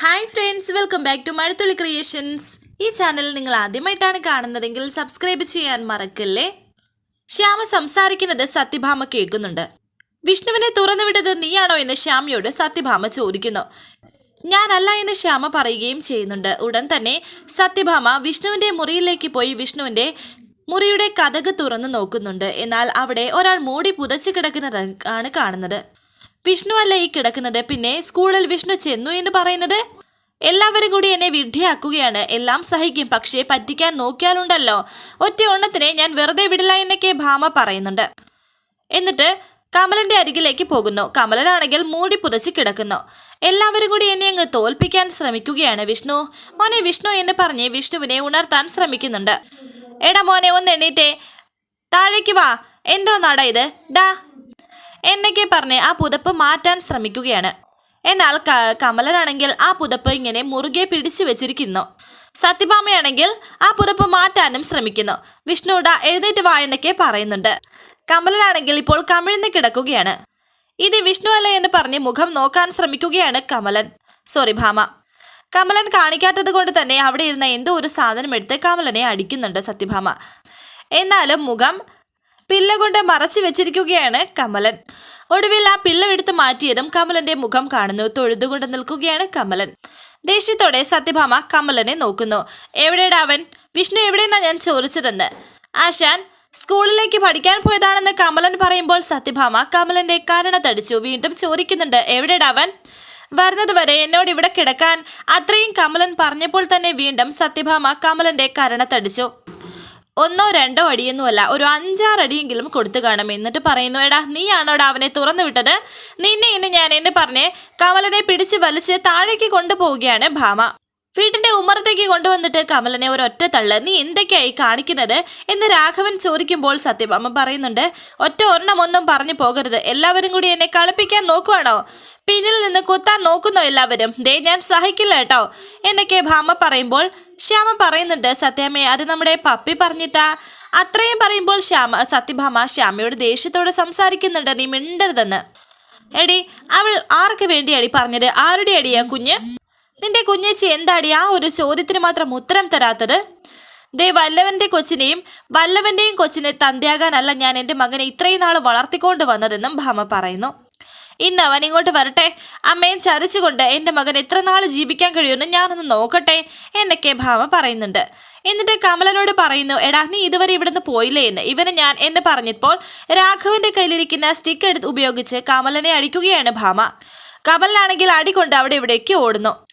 Hi friends welcome back to Mazhathulli creations ഈ channel നിങ്ങൾ ആദ്യമായിട്ടാണ് കാണുന്നതെങ്കിൽ സബ്സ്ക്രൈബ് ചെയ്യാൻ മറക്കല്ലേ? ശ്യാമ സംസാരിക്കുന്നത് സത്യഭാമ കേൾക്കുന്നുണ്ട്. വിഷ്ണുവിനെ തുറന്നുവിട്ടത് നീയാണോ എന്ന് ശ്യാമയോട് സത്യഭാമ ചോദിക്കുന്നു. ഞാനല്ല എന്ന് ശ്യാമ പറയുകയും ചെയ്യുന്നുണ്ട്. ഉടൻ തന്നെ സത്യഭാമ വിഷ്ണുവിന്റെ മുറിയിലേക്ക് പോയി വിഷ്ണുവിന്റെ മുറിയുടെ കഥക് തുറന്നു നോക്കുന്നുണ്ട്. എന്നാൽ അവിടെ ഒരാൾ മൂടി പുതച്ചു കിടക്കുന്നത് ആണ് കാണുന്നത്. വിഷ്ണു അല്ല ഈ കിടക്കുന്നത്? പിന്നെ സ്കൂളിൽ വിഷ്ണു ചെന്നു എന്ന് പറയുന്നത്? എല്ലാവരും കൂടി എന്നെ വിഡ്ഢിയാക്കുകയാണ്. എല്ലാം സഹിക്കും. പക്ഷേ പറ്റിക്കാൻ നോക്കിയാലുണ്ടല്ലോ. ഒറ്റ ഓണത്തിനെ ഞാൻ വെറുതെ വിടില്ല എന്നൊക്കെ ഭാമ പറയുന്നുണ്ട്. എന്നിട്ട് കമലന്റെ അരികിലേക്ക് പോകുന്നു. കമലനാണെങ്കിൽ മൂടി പുതച്ച് കിടക്കുന്നു. എല്ലാവരും കൂടി എന്നെ അങ്ങ് തോൽപ്പിക്കാൻ ശ്രമിക്കുകയാണ് വിഷ്ണു. മോനെ വിഷ്ണു എന്ന് പറഞ്ഞ് വിഷ്ണുവിനെ ഉണർത്താൻ ശ്രമിക്കുന്നുണ്ട്. എടാ മോനെ ഒന്ന് എണ്ണീറ്റേ താഴേക്ക് വാ. എന്തോ നാടാ ഇത്. ഡാ എന്നൊക്കെ പറഞ്ഞ് ആ പുതപ്പ് മാറ്റാൻ ശ്രമിക്കുകയാണ്. എന്നാൽ കമലനാണെങ്കിൽ ആ പുതപ്പ് ഇങ്ങനെ മുറുകെ പിടിച്ചു വെച്ചിരിക്കുന്നു. സത്യഭാമയാണെങ്കിൽ ആ പുതപ്പ് മാറ്റാനും ശ്രമിക്കുന്നു. വിഷ്ണുട എഴുന്നേറ്റ് വായെന്നൊക്കെ പറയുന്നുണ്ട്. കമലനാണെങ്കിൽ ഇപ്പോൾ കമിഴ്ന്ന് കിടക്കുകയാണ്. ഇത് വിഷ്ണു അല്ല എന്ന് പറഞ്ഞ് മുഖം നോക്കാൻ ശ്രമിക്കുകയാണ് കമലൻ. സോറി ഭാമ. കമലൻ കാണിക്കാത്തത് കൊണ്ട് തന്നെ അവിടെ ഇരുന്ന എന്തോ ഒരു സാധനം എടുത്ത് കമലനെ അടിക്കുന്നുണ്ട് സത്യഭാമ. എന്നാലും മുഖം പില്ല കൊണ്ട് മറച്ചു വെച്ചിരിക്കുകയാണ് കമലൻ. ഒടുവിൽ ആ പില്ല എടുത്ത് മാറ്റിയതും കമലന്റെ മുഖം കാണുന്നു. തൊഴുതുകൊണ്ട് നിൽക്കുകയാണ് കമലൻ. ദേഷ്യത്തോടെ സത്യഭാമ കമലനെ നോക്കുന്നു. എവിടെയാ അവൻ? വിഷ്ണു എവിടെയെന്നാ ഞാൻ ചോദിച്ചതെന്ന്? ആശാൻ സ്കൂളിലേക്ക് പഠിക്കാൻ പോയതാണെന്ന് കമലൻ പറയുമ്പോൾ സത്യഭാമ കമലന്റെ കാരണത്തടിച്ചു വീണ്ടും ചോദിക്കുന്നുണ്ട് എവിടെയാ അവൻ? വരുന്നത് വരെ എന്നോട് ഇവിടെ കിടക്കാൻ. അത്രയും കമലൻ പറഞ്ഞപ്പോൾ തന്നെ വീണ്ടും സത്യഭാമ കമലന്റെ കരണത്തടിച്ചു ഒന്നോ രണ്ടോ അടിയൊന്നുമല്ല ഒരു അഞ്ചാറ് അടിയെങ്കിലും കൊടുത്തു കാണും എന്നിട്ട് പറയുന്നു എടാ നീയാണോടാ അവനെ തുറന്നു വിട്ടത്? നിന്നെ ഇന്ന് ഞാൻ എന്നെ പറഞ്ഞ് കമലനെ പിടിച്ച് വലിച്ച് താഴേക്ക് കൊണ്ടുപോവുകയാണ് ഭാമ. വീട്ടിന്റെ ഉമ്മറത്തേക്ക് കൊണ്ടുവന്നിട്ട് കമലനെ ഒരൊറ്റ തള്ള്. നീ എന്തൊക്കെയായി കാണിക്കുന്നത്? എന്ന് രാഘവൻ ചോദിക്കുമ്പോൾ സത്യഭാമ പറയുന്നുണ്ട് ഒറ്റ ഒരെണ്ണം ഒന്നും പറഞ്ഞു പോകരുത്. എല്ലാവരും കൂടി എന്നെ കളിപ്പിക്കാൻ നോക്കുവാണോ? പിന്നിൽ നിന്ന് കുത്താൻ നോക്കുന്നു എല്ലാവരും. ദേ ഞാൻ സഹിക്കില്ല കേട്ടോ. എന്നൊക്കെ ഭാമ പറയുമ്പോൾ ശ്യാമ പറയുന്നുണ്ട് സത്യാമ്മയെ അത് നമ്മുടെ പപ്പി പറഞ്ഞിട്ടാ. അത്രയും പറയുമ്പോൾ ശ്യാമ സത്യഭാമ ശ്യാമയോട് ദേഷ്യത്തോടെ സംസാരിക്കുന്നുണ്ട് നീ മിണ്ടരുതെന്ന്. എടി അവൾ ആർക്ക് വേണ്ടിയാടി പറഞ്ഞത്? ആരുടെ അടിയാ കുഞ്ഞ്? നിന്റെ കുഞ്ഞേച്ചി എന്താടി? ആ ഒരു ചോദ്യത്തിന് മാത്രം ഉത്തരം തരാത്തത്? ദേ വല്ലവന്റെ കൊച്ചിനെയും വല്ലവന്റെയും കൊച്ചിനെ തന്തയാകാനല്ല ഞാൻ എന്റെ മകനെ ഇത്രയും നാൾ വളർത്തിക്കൊണ്ട് വന്നതെന്നും ഭാമ പറയുന്നു. ഇന്ന് അവൻ ഇങ്ങോട്ട് വരട്ടെ. അമ്മയെ ചരിച്ചുകൊണ്ട് എന്റെ മകൻ എത്ര നാൾ ജീവിക്കാൻ കഴിയുമെന്ന് ഞാനൊന്ന് നോക്കട്ടെ എന്നൊക്കെ ഭാമ പറയുന്നുണ്ട്. എന്നിട്ട് കമലനോട് പറയുന്നു എടാ നീ ഇതുവരെ ഇവിടുന്ന് പോയില്ലേ എന്ന്? ഇവനെ ഞാൻ എന്ന് പറഞ്ഞപ്പോൾ രാഘവന്റെ കയ്യിലിരിക്കുന്ന സ്റ്റിക്ക് എടുത്ത് ഉപയോഗിച്ച് കമലനെ അടിക്കുകയാണ് ഭാമ. കമലനാണെങ്കിൽ അടികൊണ്ട് അവിടെ ഇവിടേക്ക് ഓടുന്നു.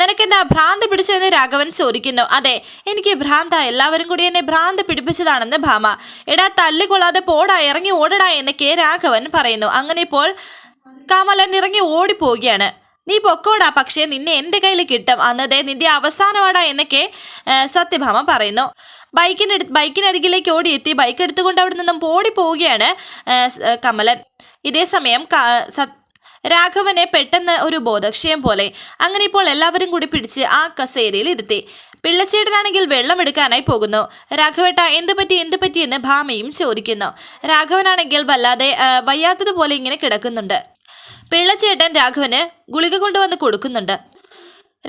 നിനക്കെന്താ ഭ്രാന്ത് പിടിച്ചതെന്ന് രാഘവൻ ചോദിക്കുന്നു. അതെ എനിക്ക് ഭ്രാന്ത. എല്ലാവരും കൂടി എന്നെ ഭ്രാന്ത് പിടിപ്പിച്ചതാണെന്ന് ഭാമ. എടാ തല്ലുകൊള്ളാതെ പോടാ ഇറങ്ങി ഓടടാ എന്നൊക്കെ രാഘവൻ പറയുന്നു. അങ്ങനെ ഇപ്പോൾ കമലൻ ഇറങ്ങി ഓടിപ്പോവുകയാണ്. നീ പൊക്കോടാ പക്ഷേ നിന്നെ എന്റെ കയ്യിൽ കിട്ടും. അന്നതേ നിന്റെ അവസാനമാടാ എന്നൊക്കെ സത്യഭാമ പറയുന്നു. ബൈക്കിന് ബൈക്കിനരികിലേക്ക് ഓടിയെത്തി. ബൈക്ക് എടുത്തുകൊണ്ട് അവിടെ നിന്നും ഓടിപ്പോവുകയാണ് പോവുകയാണ് കമലൻ. ഇതേ സമയം രാഘവനെ പെട്ടെന്ന് ഒരു ബോധക്ഷയം പോലെ അങ്ങനെ ഇപ്പോൾ എല്ലാവരും കൂടി പിടിച്ച് ആ കസേരയിൽ ഇരുത്തി. പിള്ളച്ചേട്ടനാണെങ്കിൽ വെള്ളം എടുക്കാനായി പോകുന്നു. രാഘവേട്ട എന്ത് പറ്റി എന്ത് പറ്റി? എന്ന് ഭാമയും ചോദിക്കുന്നു. രാഘവനാണെങ്കിൽ വല്ലാതെ വയ്യാത്തതുപോലെ ഇങ്ങനെ കിടക്കുന്നുണ്ട്. പിള്ളച്ചേട്ടൻ രാഘവന് ഗുളിക കൊണ്ടുവന്ന് കൊടുക്കുന്നുണ്ട്.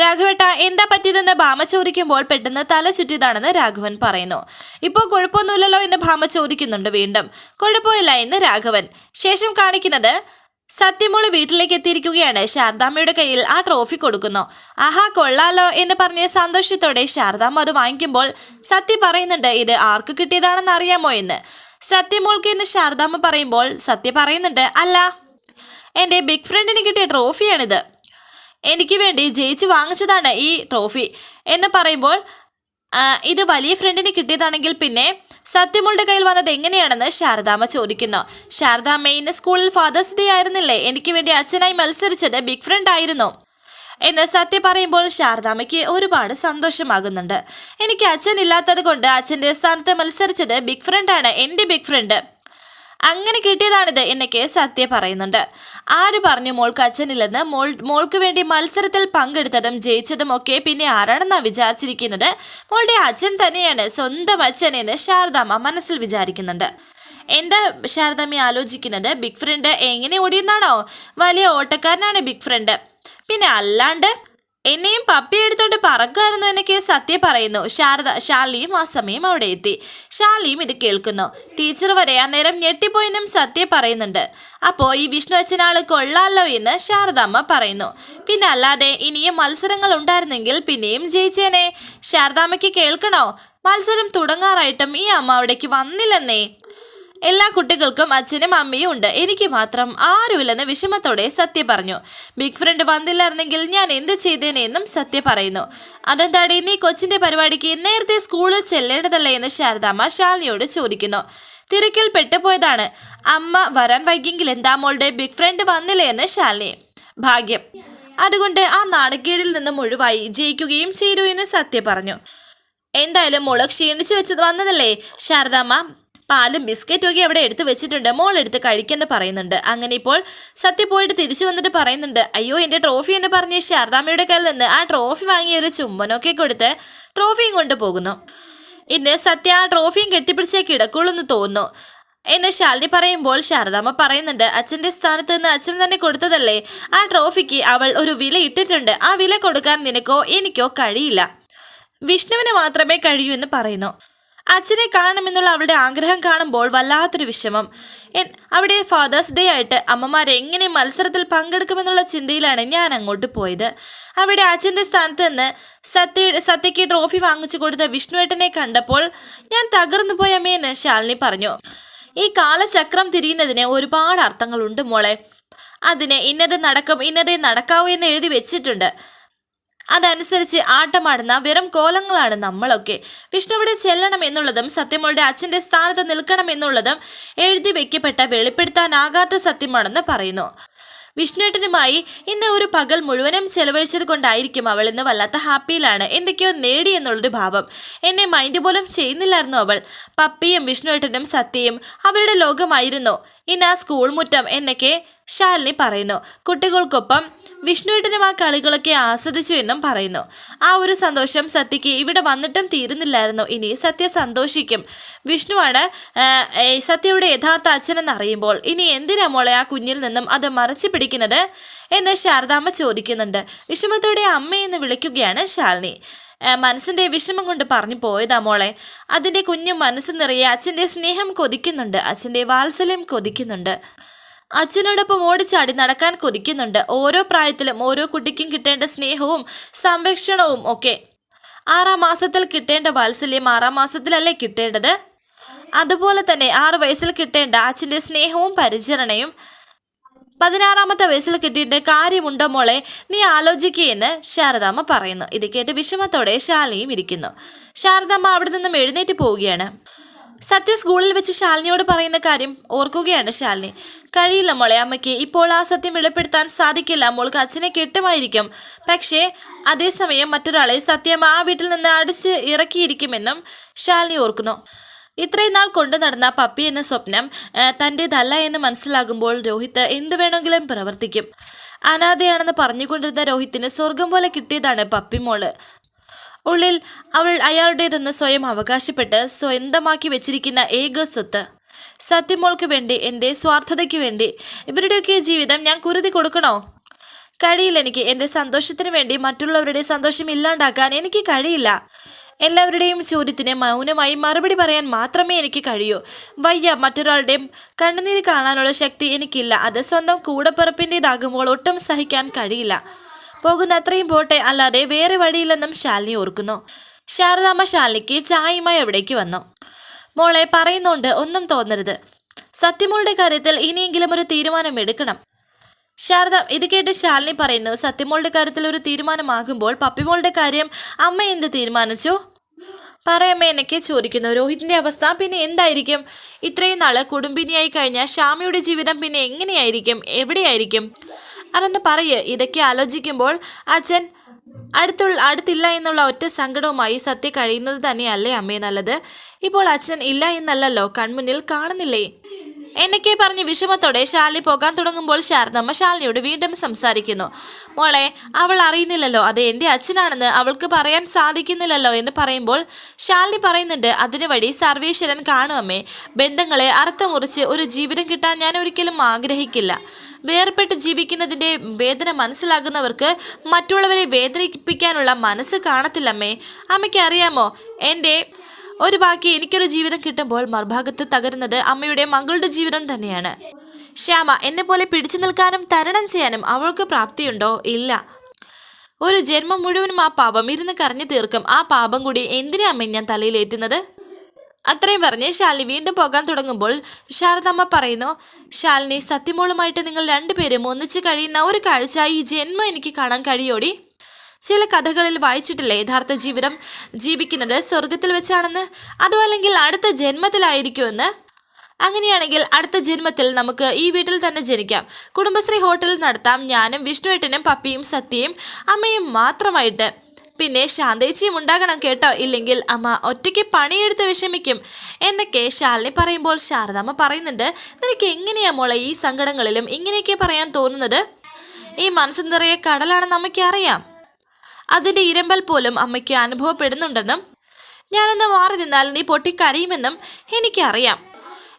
രാഘവേട്ട എന്താ പറ്റിയതെന്ന് ഭാമ ചോദിക്കുമ്പോൾ പെട്ടെന്ന് തല ചുറ്റിയതാണെന്ന് രാഘവൻ പറയുന്നു. ഇപ്പോൾ കുഴപ്പമൊന്നുമില്ലല്ലോ എന്ന് ഭാമ ചോദിക്കുന്നുണ്ട് വീണ്ടും. കുഴപ്പമില്ല എന്ന് രാഘവൻ. ശേഷം കാണിക്കുന്നത് സത്യമോൾ വീട്ടിലേക്ക് എത്തിയിരിക്കുകയാണ് ശാരദാമ്മയുടെ കയ്യിൽ ആ ട്രോഫി കൊടുക്കുന്നു. ആഹാ കൊള്ളാലോ എന്ന് പറഞ്ഞ സന്തോഷത്തോടെ ശാരദാമ്മ അത് വാങ്ങിക്കുമ്പോൾ സത്യ പറയുന്നുണ്ട് ഇത് ആർക്ക് കിട്ടിയതാണെന്ന് അറിയാമോ എന്ന്. സത്യമോൾക്ക് എന്ന് ശാരദാമ്മ പറയുമ്പോൾ സത്യ പറയുന്നുണ്ട് അല്ല എന്റെ ബിഗ് ഫ്രണ്ടിന് കിട്ടിയ ട്രോഫിയാണിത് എനിക്ക് വേണ്ടി ജയിച്ച് വാങ്ങിച്ചതാണ് ഈ ട്രോഫി എന്ന് പറയുമ്പോൾ ഇത് വലിയ ഫ്രണ്ടിന് കിട്ടിയതാണെങ്കിൽ പിന്നെ സത്യമുളുടെ കയ്യിൽ വന്നത് എങ്ങനെയാണെന്ന് ശാരദാമ്മ ചോദിക്കുന്നു. ശാരദാമ്മ ഇന്ന് സ്കൂളിൽ ഫാദേഴ്സ് ഡേ ആയിരുന്നില്ലേ? എനിക്ക് വേണ്ടി അച്ഛനായി മത്സരിച്ചത് ബിഗ് ഫ്രണ്ട് ആയിരുന്നു. എന്ന് സത്യ പറയുമ്പോൾ ശാരദാമ്മയ്ക്ക് ഒരുപാട് സന്തോഷമാകുന്നുണ്ട്. എനിക്ക് അച്ഛൻ ഇല്ലാത്തത് കൊണ്ട് അച്ഛന്റെ സ്ഥാനത്ത് മത്സരിച്ചത് ബിഗ് ഫ്രണ്ടാണ് എന്റെ ബിഗ് ഫ്രണ്ട് അങ്ങനെ കിട്ടിയതാണിത് എന്നൊക്കെ സത്യ പറയുന്നുണ്ട്. ആര് പറഞ്ഞു മോൾക്ക് അച്ഛനില്ലെന്ന്? മോൾ മോൾക്ക് വേണ്ടി മത്സരത്തിൽ പങ്കെടുത്തതും ജയിച്ചതും ഒക്കെ പിന്നെ ആരാണെന്നാണ് വിചാരിച്ചിരിക്കുന്നത്? മോളുടെ അച്ഛൻ തന്നെയാണ് സ്വന്തം അച്ഛൻ എന്ന് ശാരദാമ്മ മനസ്സിൽ വിചാരിക്കുന്നുണ്ട്. എന്താ ശാരദാമ്മ ആലോചിക്കുന്നത്? ബിഗ് ഫ്രണ്ട് എങ്ങനെ ഓടിയെന്നാണോ? വലിയ ഓട്ടക്കാരനാണ് ബിഗ് ഫ്രണ്ട്. പിന്നെ അല്ലാണ്ട് എന്നെയും പപ്പി എടുത്തോണ്ട് പറക്കായിരുന്നു എന്നൊക്കെ സത്യ പറയുന്നു. ശാരദ ശാലിയും ആ സമയം അവിടെ എത്തി. ശാലിയും ഇത് കേൾക്കുന്നു. ടീച്ചർ വരെ അന്നേരം ഞെട്ടിപ്പോയെന്നും സത്യ പറയുന്നുണ്ട്. അപ്പോൾ ഈ വിഷ്ണു അച്ഛനാൾ കൊള്ളാലോ എന്ന് ശാരദാമ്മ പറയുന്നു. പിന്നെ അല്ലാതെ ഇനിയും മത്സരങ്ങൾ ഉണ്ടായിരുന്നെങ്കിൽ പിന്നെയും ജയിച്ചേനെ. ശാരദാമ്മയ്ക്ക് കേൾക്കണോ? മത്സരം തുടങ്ങാറായിട്ടും ഈ അമ്മ അവിടേക്ക് വന്നില്ലെന്നേ. എല്ലാ കുട്ടികൾക്കും അച്ഛനും അമ്മയും ഉണ്ട്. എനിക്ക് മാത്രം ആരുമില്ലെന്ന് വിഷമത്തോടെ സത്യ പറഞ്ഞു. ബിഗ് ഫ്രണ്ട് വന്നില്ലായിരുന്നെങ്കിൽ ഞാൻ എന്ത് ചെയ്തേനെന്നും സത്യ പറയുന്നു. അതെന്താടി? നീ കൊച്ചിന്റെ പരിപാടിക്ക് നേരത്തെ സ്കൂളിൽ ചെല്ലേണ്ടതല്ലേ? എന്ന് ശാരദാമ്മ ശാലിനിയോട് ചോദിക്കുന്നു. തിരക്കിൽ പെട്ടുപോയതാണ്. അമ്മ വരാൻ വൈകിയെങ്കിൽ എന്താ മോളുടെ ബിഗ് ഫ്രണ്ട് വന്നില്ലേ? എന്ന് ശാലിനി. ഭാഗ്യം. അതുകൊണ്ട് ആ നാണക്കേടിൽ നിന്നും മുഴുവായി ജയിക്കുകയും ചെയ്തു എന്ന് സത്യ പറഞ്ഞു. എന്തായാലും മുളക് ക്ഷീണിച്ചു വെച്ചത് വന്നതല്ലേ? ശാരദാമ്മ പാലും ബിസ്ക്കറ്റും ഒക്കെ അവിടെ എടുത്ത് വെച്ചിട്ടുണ്ട്. മോൾ എടുത്ത് കഴിക്കെന്ന് പറയുന്നുണ്ട്. അങ്ങനെ ഇപ്പോൾ സത്യ പോയിട്ട് തിരിച്ചു വന്നിട്ട് പറയുന്നുണ്ട് അയ്യോ എന്റെ ട്രോഫി എന്ന് പറഞ്ഞ് ശാരദാമ്മയുടെ കയ്യിൽ നിന്ന് ആ ട്രോഫി വാങ്ങിയ ഒരു ചുംബനമൊക്കെ കൊടുത്ത് ട്രോഫിയും കൊണ്ട് പോകുന്നു. ഇന്ന് സത്യ ആ ട്രോഫിയും കെട്ടിപ്പിടിച്ചേ കിടക്കുള്ളൂ എന്ന് തോന്നുന്നു. എന്നെ ശാലിനി പറയുമ്പോൾ ശാരദാമ്മ പറയുന്നുണ്ട് അച്ഛന്റെ സ്ഥാനത്ത് നിന്ന് അച്ഛൻ തന്നെ കൊടുത്തതല്ലേ? ആ ട്രോഫിക്ക് അവൾ ഒരു വില ഇട്ടിട്ടുണ്ട്. ആ വില കൊടുക്കാൻ നിനക്കോ എനിക്കോ കഴിയില്ല. വിഷ്ണുവിന് മാത്രമേ കഴിയൂ എന്ന് പറയുന്നു. അച്ഛനെ കാണണമെന്നുള്ള അവളുടെ ആഗ്രഹം കാണുമ്പോൾ വല്ലാത്തൊരു വിഷമം. അവിടെ ഫാദേഴ്സ് ഡേ ആയിട്ട് അമ്മമാരെ എങ്ങനെ മത്സരത്തിൽ പങ്കെടുക്കുമെന്നുള്ള ചിന്തയിലാണ് ഞാൻ അങ്ങോട്ട് പോയത്. അവിടെ അച്ഛന്റെ സ്ഥാനത്ത് നിന്ന് സത്യ സത്യയ്ക്ക് ട്രോഫി വാങ്ങിച്ചു കൊടുത്ത വിഷ്ണുവേട്ടനെ കണ്ടപ്പോൾ ഞാൻ തകർന്നു പോയ അമ്മയെന്ന് ശാലിനി പറഞ്ഞു. ഈ കാലചക്രം തിരിയുന്നതിന് ഒരുപാട് അർത്ഥങ്ങളുണ്ട് മോളെ. അതിന് ഇന്നത് നടക്കും ഇന്നതേ നടക്കാവൂ എന്ന് എഴുതി വെച്ചിട്ടുണ്ട്. അതനുസരിച്ച് ആട്ടമാടുന്ന വെറും കോലങ്ങളാണ് നമ്മളൊക്കെ. വിഷ്ണുവിടെ ചെല്ലണം എന്നുള്ളതും സത്യമോളുടെ അച്ഛന്റെ സ്ഥാനത്ത് നിൽക്കണം എന്നുള്ളതും എഴുതി വെക്കപ്പെട്ട വെളിപ്പെടുത്താനാകാത്ത സത്യമാണെന്ന് പറയുന്നു. വിഷ്ണുവേട്ടനുമായി ഇന്ന് ഒരു പകൽ മുഴുവനും ചെലവഴിച്ചത് കൊണ്ടായിരിക്കും അവൾ ഇന്ന് വല്ലാത്ത ഹാപ്പിയിലാണ്. എന്തൊക്കെയോ നേടി എന്നുള്ളൊരു ഭാവം. എന്നെ മൈൻഡ് പോലും ചെയ്യുന്നില്ലായിരുന്നു അവൾ. പപ്പിയും വിഷ്ണുവേട്ടനും സത്യയും അവരുടെ ലോകമായിരുന്നു. ഇന്ന് സ്കൂൾ മുറ്റം എന്നൊക്കെ ശാലിനി പറയുന്നു. കുട്ടികൾക്കൊപ്പം വിഷ്ണുവേട്ടനും ആ കളികളൊക്കെ ആസ്വദിച്ചു എന്നും പറയുന്നു. ആ ഒരു സന്തോഷം സത്യയ്ക്ക് ഇവിടെ വന്നിട്ടും തീരുന്നില്ലായിരുന്നു. ഇനി സത്യ സന്തോഷിക്കും. വിഷ്ണുവാണ് സത്യയുടെ യഥാർത്ഥ അച്ഛനെന്ന് അറിയുമ്പോൾ ഇനി എന്തിനാ മോളെ ആ കുഞ്ഞിൽ നിന്നും അത് മറച്ചു പിടിക്കുന്നത് എന്ന് ശാരദാമ്മ ചോദിക്കുന്നുണ്ട്. വിഷമത്തോടെ അമ്മയെന്ന് വിളിക്കുകയാണ് ശാലിനി. ആ, മനസ്സിന്റെ വിഷമം കൊണ്ട് പറഞ്ഞു പോയതാ മോളെ. അതിന്റെ കുഞ്ഞു മനസ്സ് നിറയെ അച്ഛന്റെ സ്നേഹം കൊതിക്കുന്നുണ്ട്. അച്ഛന്റെ വാത്സല്യം കൊതിക്കുന്നുണ്ട്. അച്ഛനോടൊപ്പം ഓടിച്ചാടി നടക്കാൻ കൊതിക്കുന്നുണ്ട്. ഓരോ പ്രായത്തിലും ഓരോ കുട്ടിക്കും കിട്ടേണ്ട സ്നേഹവും സംരക്ഷണവും ഒക്കെ ആറാം മാസത്തിൽ കിട്ടേണ്ട വാത്സല്യം ആറാം മാസത്തിലല്ലേ കിട്ടേണ്ടത്? അതുപോലെ തന്നെ ആറു വയസ്സിൽ കിട്ടേണ്ട അച്ഛന്റെ സ്നേഹവും പരിചരണയും പതിനാറാമത്തെ വയസ്സിൽ കിട്ടിയിട്ട് കാര്യമുണ്ടോ മോളെ? നീ ആലോചിക്കുകയെന്ന് ശാരദാമ്മ പറയുന്നു. ഇത് കേട്ട് വിഷമത്തോടെ ശാലിനിയും ഇരിക്കുന്നു. ശാരദാമ്മ അവിടെ നിന്നും എഴുന്നേറ്റ് പോവുകയാണ്. സത്യ സ്കൂളിൽ വെച്ച് ശാലിനിയോട് പറയുന്ന കാര്യം ഓർക്കുകയാണ് ശാലിനി. കഴിയില്ല മോളെ അമ്മയ്ക്ക്. ഇപ്പോൾ ആ സത്യം വെളിപ്പെടുത്താൻ സാധിക്കില്ല. മോൾക്ക് അച്ഛനെ കിട്ടുമായിരിക്കും. പക്ഷേ അതേസമയം മറ്റൊരാളെ സത്യം ആ വീട്ടിൽ നിന്ന് അടിച്ച് ഇറക്കിയിരിക്കുമെന്നും ശാലിനി ഓർക്കുന്നു. ഇത്രയും നാൾ കൊണ്ടു നടന്ന പപ്പി എന്ന സ്വപ്നം തന്റെതല്ല എന്ന് മനസ്സിലാകുമ്പോൾ രോഹിത് എന്ത് വേണമെങ്കിലും പ്രവർത്തിക്കും. അനാഥയാണെന്ന് പറഞ്ഞുകൊണ്ടിരുന്ന രോഹിത്തിന് സ്വർഗം പോലെ കിട്ടിയതാണ് പപ്പിമോൾ ഉള്ളിൽ അവൾ അയാളുടേതെന്ന് സ്വയം അവകാശപ്പെട്ട് സ്വന്തമാക്കി വെച്ചിരിക്കുന്ന ഏക സ്വത്ത്. സത്യമോൾക്ക് വേണ്ടി എന്റെ സ്വാർത്ഥതയ്ക്ക് വേണ്ടി ഇവരുടെയൊക്കെ ജീവിതം ഞാൻ കുരുതി കൊടുക്കണോ? കഴിയില്ല എനിക്ക്. എന്റെ സന്തോഷത്തിന് വേണ്ടി മറ്റുള്ളവരുടെ സന്തോഷം ഇല്ലാണ്ടാക്കാൻ എനിക്ക് കഴിയില്ല. എല്ലാവരുടെയും ചോദ്യത്തിന് മൗനമായി മറുപടി പറയാൻ മാത്രമേ എനിക്ക് കഴിയൂ. വയ്യ മറ്റൊരാളുടെയും കണ്ണുനീര് കാണാനുള്ള ശക്തി എനിക്കില്ല. അത് സ്വന്തം കൂടപ്പിറപ്പിന്റെതാകുമ്പോൾ ഒട്ടും സഹിക്കാൻ കഴിയില്ല. പോകുന്ന അത്രയും പോട്ടെ അല്ലാതെ വേറെ വഴിയില്ലെന്നും ശാലിനി ഓർക്കുന്നു. ശാരദാമ്മ ശാലിനിക്ക് ചായയുമായി അവിടേക്ക് വന്നു. മോളെ പറയുന്നുണ്ട് ഒന്നും തോന്നരുത്. സത്യമോളുടെ കാര്യത്തിൽ ഇനിയെങ്കിലും ഒരു തീരുമാനം എടുക്കണം. ശാരദ ഇത് കേട്ട് ശാലിനി പറയുന്നു സത്യമോളുടെ കാര്യത്തിൽ ഒരു തീരുമാനമാകുമ്പോൾ പപ്പിമോളുടെ കാര്യം അമ്മ എന്ത് തീരുമാനിച്ചു? പറയമ്മ എന്നൊക്കെ ചോദിക്കുന്നു. രോഹിതിന്റെ അവസ്ഥ പിന്നെ എന്തായിരിക്കും? ഇത്രയും നാൾ കുടുംബിനിയായി കഴിഞ്ഞ ശ്യാമിയുടെ ജീവിതം പിന്നെ എങ്ങനെയായിരിക്കും? എവിടെയായിരിക്കും? അതൊന്ന് പറയ്. ഇതൊക്കെ ആലോചിക്കുമ്പോൾ അച്ഛൻ അടുത്തുള്ള അടുത്തില്ല എന്നുള്ള ഒറ്റ സങ്കടവുമായി സത്യ കഴിയുന്നത് തന്നെയല്ലേ അമ്മേ നല്ലത്? ഇപ്പോൾ അച്ഛൻ ഇല്ല എന്നല്ലല്ലോ കൺമുന്നിൽ കാണുന്നില്ലേ? എന്നൊക്കെ പറഞ്ഞ് വിഷമത്തോടെ ശാലി പോകാൻ തുടങ്ങുമ്പോൾ ശാരദമ്മ ശാലിനിയോട് വീണ്ടും സംസാരിക്കുന്നു. മോളെ അവൾ അറിയുന്നില്ലല്ലോ. അത് എന്റെ അച്ഛനാണെന്ന് അവൾക്ക് പറയാൻ സാധിക്കുന്നില്ലല്ലോ എന്ന് പറയുമ്പോൾ ശാലിനി പറയുന്നുണ്ട് അതിനു വഴി സർവേശ്വരൻ കാണുമമ്മേ ബന്ധങ്ങളെ അർത്ഥമുറിച്ച് ഒരു ജീവിതം കിട്ടാൻ ഞാൻ ഒരിക്കലും ആഗ്രഹിക്കില്ല. വേർപെട്ട് ജീവിക്കുന്നതിന്റെ വേദന മനസ്സിലാകുന്നവർക്ക് മറ്റുള്ളവരെ വേദനിപ്പിക്കാനുള്ള മനസ്സ് കാണത്തില്ലമ്മേ. അമ്മയ്ക്ക് അറിയാമോ എന്റെ ഒരു ബാക്കി എനിക്കൊരു ജീവിതം കിട്ടുമ്പോൾ മറുഭാഗത്ത് തകരുന്നത് അമ്മയുടെ മകളുടെ ജീവിതം തന്നെയാണ്. ശ്യാമ എന്നെ പോലെ പിടിച്ചു നിൽക്കാനും തരണം ചെയ്യാനും അവൾക്ക് പ്രാപ്തിയുണ്ടോ? ഇല്ല. ഒരു ജന്മം മുഴുവനും ആ പാപം ഇരുന്ന് കരഞ്ഞു തീർക്കും. ആ പാപം കൂടി എന്തിനാ അമ്മ ഞാൻ തലയിലേറ്റുന്നത്? അത്രയും പറഞ്ഞ് ശാലിനി വീണ്ടും പോകാൻ തുടങ്ങുമ്പോൾ ശാരദമ്മ പറയുന്നു ശാലിനി സത്യമോളുമായിട്ട് നിങ്ങൾ രണ്ടുപേരും ഒന്നിച്ച് കഴിയുന്ന ഒരു കാഴ്ച ഈ ജന്മം എനിക്ക് കാണാൻ കഴിയോടി? ചില കഥകളിൽ വായിച്ചിട്ടില്ലേ യഥാർത്ഥ ജീവിതം ജീവിക്കുന്നത് സ്വർഗത്തിൽ വെച്ചാണെന്ന്. അതോ അല്ലെങ്കിൽ അടുത്ത ജന്മത്തിലായിരിക്കുമെന്ന്? അങ്ങനെയാണെങ്കിൽ അടുത്ത ജന്മത്തിൽ നമുക്ക് ഈ വീട്ടിൽ തന്നെ ജനിക്കാം. കുടുംബശ്രീ ഹോട്ടൽ നടത്താം. ഞാനും വിഷ്ണുവേട്ടനും പപ്പിയും സത്യയും അമ്മയും മാത്രമായിട്ട്. പിന്നെ ശാന്തേച്ചിയും ഉണ്ടാകണം കേട്ടോ. ഇല്ലെങ്കിൽ അമ്മ ഒറ്റയ്ക്ക് പണിയെടുത്ത് വിഷമിക്കും. എന്നൊക്കെ ശാലിനി പറയുമ്പോൾ ശാരദാമ്മ പറയുന്നുണ്ട് നിനക്ക് എങ്ങനെയാ മോളെ ഈ സങ്കടങ്ങളിലും ഇങ്ങനെയൊക്കെ പറയാൻ തോന്നുന്നത്? ഈ മനസ്സ് നിറയെ കടലാണെന്ന് അമ്മയ്ക്ക് അതിന്റെ ഇരമ്പൽ പോലും അമ്മയ്ക്ക് അനുഭവപ്പെടുന്നുണ്ടെന്നും ഞാനൊന്ന് മാറി നിന്നാൽ നീ പൊട്ടിക്കരയുമെന്നും എനിക്കറിയാം.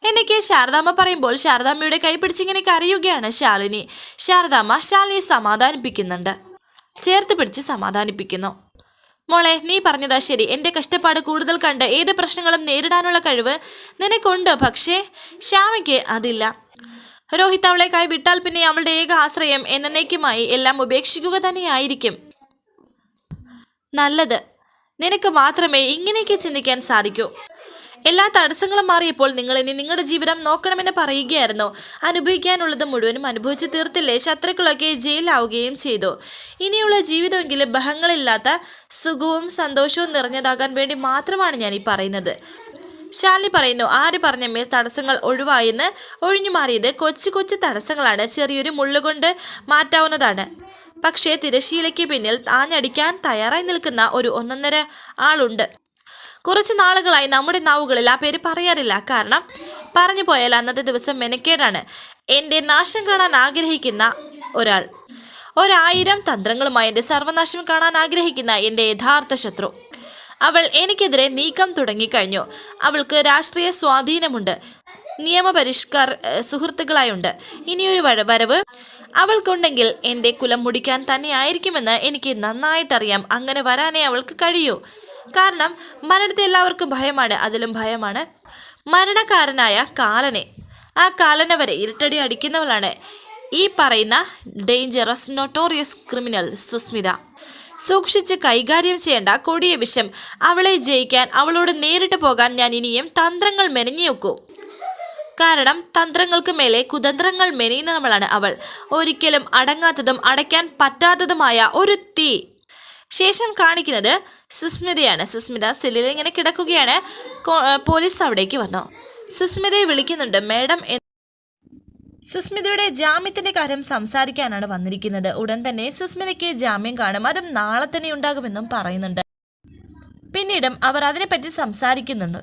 എനിക്ക് ശാരദാമ്മ പറയുമ്പോൾ ശാരദാമ്മയുടെ കൈ പിടിച്ചിങ്ങനെ കരയുകയാണ് ശാലിനി. ശാരദാമ്മ ശാലിനി സമാധാനിപ്പിക്കുന്നുണ്ട്. ചേർത്ത് പിടിച്ച് സമാധാനിപ്പിക്കുന്നു. മോളെ നീ പറഞ്ഞതാ ശരി. എന്റെ കഷ്ടപ്പാട് കൂടുതൽ കണ്ട് ഏത് പ്രശ്നങ്ങളും നേരിടാനുള്ള കഴിവ് നിനക്കുണ്ട് പക്ഷേ ശ്യാമയ്ക്ക് അതില്ല. രോഹിത് അവളെ കൈ വിട്ടാൽ പിന്നെ അവളുടെ ഏക ആശ്രയം എന്നേക്കുമായി എല്ലാം ഉപേക്ഷിക്കുക തന്നെയായിരിക്കും. നല്ലത്. നിനക്ക് മാത്രമേ ഇങ്ങനെയൊക്കെ ചിന്തിക്കാൻ സാധിക്കൂ. എല്ലാ തടസ്സങ്ങളും മാറിയപ്പോൾ നിങ്ങൾ ഇനി നിങ്ങളുടെ ജീവിതം നോക്കണമെന്ന് പറയുകയായിരുന്നു. അനുഭവിക്കാനുള്ളത് മുഴുവനും അനുഭവിച്ച് തീർത്തില്ലേ? ശത്രുക്കളൊക്കെ ജയിലാവുകയും ചെയ്തു. ഇനിയുള്ള ജീവിതമെങ്കിലും ബഹങ്ങളില്ലാത്ത സുഖവും സന്തോഷവും നിറഞ്ഞതാകാൻ വേണ്ടി മാത്രമാണ് ഞാൻ ഈ പറയുന്നത്. ശാലിനി പറയുന്നു ആര് പറഞ്ഞമ്മേ തടസ്സങ്ങൾ ഒഴിവായെന്ന്? ഒഴിഞ്ഞു മാറിയത് കൊച്ചു കൊച്ചു തടസ്സങ്ങളാണ്. ചെറിയൊരു മുള്ളുകൊണ്ട് മാറ്റാവുന്നതാണ്. പക്ഷേ തിരശീലയ്ക്ക് പിന്നിൽ താഞ്ഞടിക്കാൻ തയ്യാറായി നിൽക്കുന്ന ഒരു ഒന്നൊന്നര ആളുണ്ട്. കുറച്ച് നാളുകളായി നമ്മുടെ നാവുകളിൽ ആ പേര് പറയാറില്ല. കാരണം പറഞ്ഞു പോയാൽ അന്നത്തെ ദിവസം മെനക്കേടാണ്. എന്റെ നാശം കാണാൻ ആഗ്രഹിക്കുന്ന ഒരാൾ. ഒരായിരം തന്ത്രങ്ങളുമായി എന്റെ സർവനാശം കാണാൻ ആഗ്രഹിക്കുന്ന എന്റെ യഥാർത്ഥ ശത്രു. അവൾ എനിക്കെതിരെ നീക്കം തുടങ്ങിക്കഴിഞ്ഞു. അവൾക്ക് രാഷ്ട്രീയ സ്വാധീനമുണ്ട്. നിയമപരിഷ്കാർ സുഹൃത്തുക്കളായുണ്ട്. ഇനിയൊരു വരവ്. അവൾക്കുണ്ടെങ്കിൽ എന്റെ കുലം മുടിക്കാൻ തന്നെ ആയിരിക്കുമെന്ന് എനിക്ക് നന്നായിട്ടറിയാം. അങ്ങനെ വരാനേ അവൾക്ക് കഴിയൂ. കാരണം മരണത്തെ എല്ലാവർക്കും ഭയമാണ്. അതിലും ഭയമാണ് മരണക്കാരനായ കാലനെ. ആ കാലനെ വരെ ഇരട്ടടി അടിക്കുന്നവളാണ്. ഈ പറയുന്ന ഡേഞ്ചറസ് നൊട്ടോറിയസ് ക്രിമിനൽ സുസ്മിത. സൂക്ഷിച്ച് കൈകാര്യം ചെയ്യേണ്ട കൊടിയ വിഷം. അവളെ ജയിക്കാൻ അവളോട് നേരിട്ട് പോകാൻ ഞാൻ ഇനിയും തന്ത്രങ്ങൾ മെനഞ്ഞു നോക്കൂ കാരണം തന്ത്രങ്ങൾക്ക് മേലെ കുതന്ത്രങ്ങൾ മെനയുന്നവളാണ് അവൾ. ഒരിക്കലും അടങ്ങാത്തതും അടയ്ക്കാൻ പറ്റാത്തതുമായ ഒരു തീ. ശേഷം കാണിക്കുന്നത് സുസ്മിതയാണ്. സുസ്മിത സെല്ലിൽ ഇങ്ങനെ കിടക്കുകയാണ്. പോലീസ് അവിടേക്ക് വന്നു. സുസ്മിതയെ വിളിക്കുന്നുണ്ട് മാഡം സുസ്മിതയുടെ ജാമ്യത്തിന്റെ കാര്യം സംസാരിക്കാനാണ് വന്നിരിക്കുന്നത്. ഉടൻ തന്നെ സുസ്മിതയ്ക്ക് ജാമ്യം കാണും. അതും നാളെ തന്നെ ഉണ്ടാകുമെന്നും പറയുന്നുണ്ട്. പിന്നീടും അവർ അതിനെപ്പറ്റി സംസാരിക്കുന്നുണ്ട്.